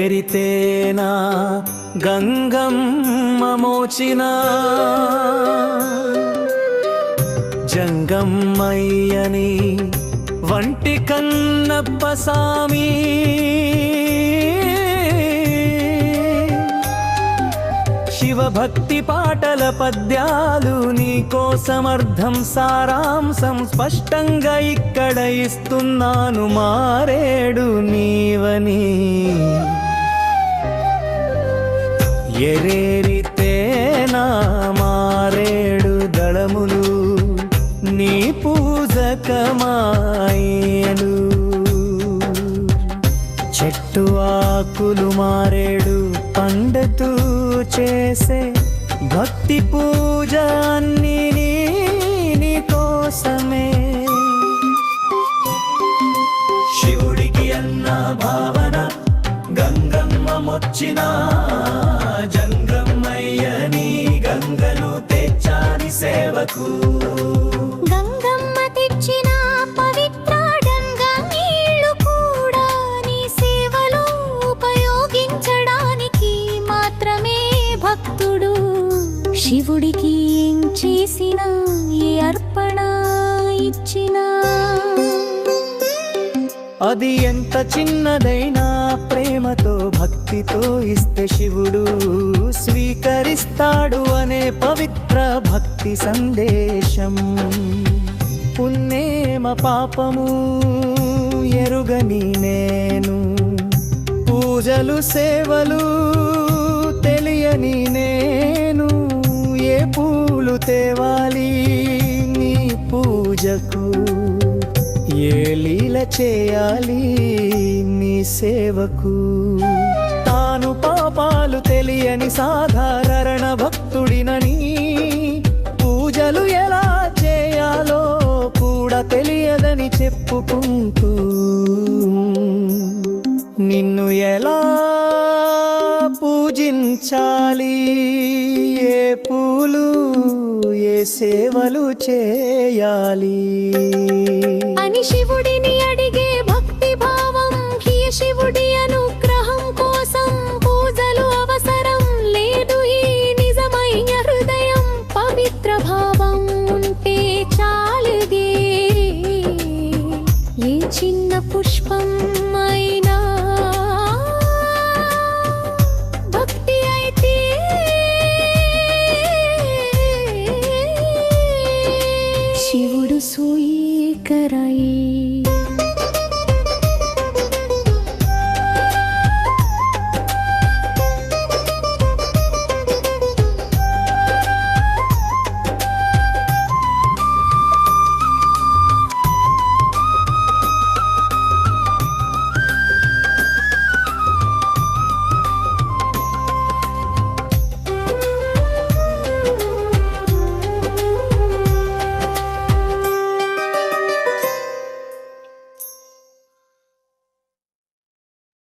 నివేలేరితేనా గంగమ్మ మోచిన? జంగమ్మయ్యని వంటి కన్నప్ప సామి. శివభక్తి పాటల పద్యాలు నీకోసమర్థం సారాంశం స్పష్టంగా ఇక్కడ ఇస్తున్నాను మారేడు నీవని. ఎరేరితేనా మారేడు దళములు నీ పూజకమాయలు. చెట్టు ఆకులు మారేడు పండుతూ చేసే భక్తి పూజ అన్ని నీ కోసమే. శివుడికి అన్న భావన మొచ్చిన జంగమ్మయ్యని గంగను తెచ్చాని సేవకు. గంగమ్మ తెచ్చిన పవిత్ర గంగా నీళ్ళు కూడా నీ సేవలో ఉపయోగించడానికి మాత్రమే భక్తుడు. శివుడికి ఏం చేసిన ఏ అర్పణ ఇచ్చినా. అది ఎంత చిన్నదైనా ప్రేమతో భక్తితో ఇస్తే శివుడు స్వీకరిస్తాడు అనే పవిత్ర భక్తి సందేశం. పుణ్యేమ పాపము ఎరుగని నేను. పూజలు సేవలు తెలియని నేను. ఏ పూలు తేవాలి నీ పూజకు? ఏ లీల చేయాలి నీ సేవకు. తాను పాపాలు తెలియని సాధారణ భక్తుడినని పూజలు ఎలా చేయాలో కూడా తెలియదని చెప్పుకుంటూ. నిన్ను ఎలా పూజించాలి ఏ పూలు ఏ సేవలు చేయాలి? అని శివుడిని అడిగే భక్తి భావం శివుడి అనుగ్రహం కోసం పూజలు అవసరం లేదు. ఈ నిజమైన హృదయం పవిత్ర భావం ఉంటే చాలుదే ఏ చిన్న పుష్పం అయినా ಶಂಕರ